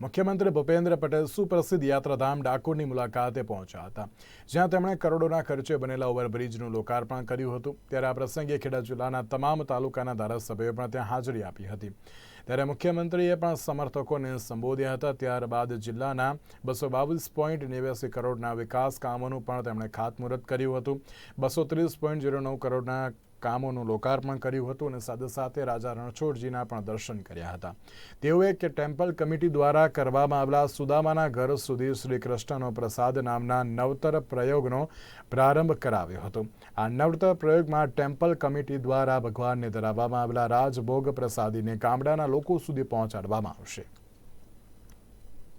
મુખ્યમંત્રી ભૂપેન્દ્ર પટેલ સુપ્રસિદ્ધ યાત્રાધામ ડાકોરની મુલાકાતે પહોંચ્યા હતા, જ્યાં તેમણે કરોડોના ખર્ચે બનેલા ઓવરબ્રિજનું લોકાર્પણ કર્યું હતું. ત્યારે આ પ્રસંગે ખેડા જિલ્લાના તમામ તાલુકાના ધારાસભ્યોએ પણ ત્યાં હાજરી આપી હતી. ત્યારે મુખ્યમંત્રીએ પણ સમર્થકોને સંબોધ્યા હતા. ત્યારબાદ જિલ્લાના બસો બાવીસ પોઈન્ટ નેવ્યાસી કરોડના વિકાસ કામોનું પણ તેમણે ખાતમુહૂર્ત કર્યું હતું. બસો ત્રીસ પોઈન્ટ ઝીરો નવ કરોડના કામોનું લોકાર્પણ કર્યું હતું અને સાથે સાથે રાજા રણછોડજીના પણ દર્શન કર્યા હતા. તેઓએ કે ટેમ્પલ કમિટી દ્વારા કરવામાં આવેલા સુદામાના ઘર સુધી શ્રી કૃષ્ણનો પ્રસાદ નામના નવતર પ્રયોગનો પ્રારંભ કરાવ્યો હતો. આ નવતર પ્રયોગમાં ટેમ્પલ કમિટી દ્વારા ભગવાનને ધરાવવામાં આવેલા રાજભોગ પ્રસાદીને ગામડાના લોકો સુધી પહોંચાડવામાં આવશે.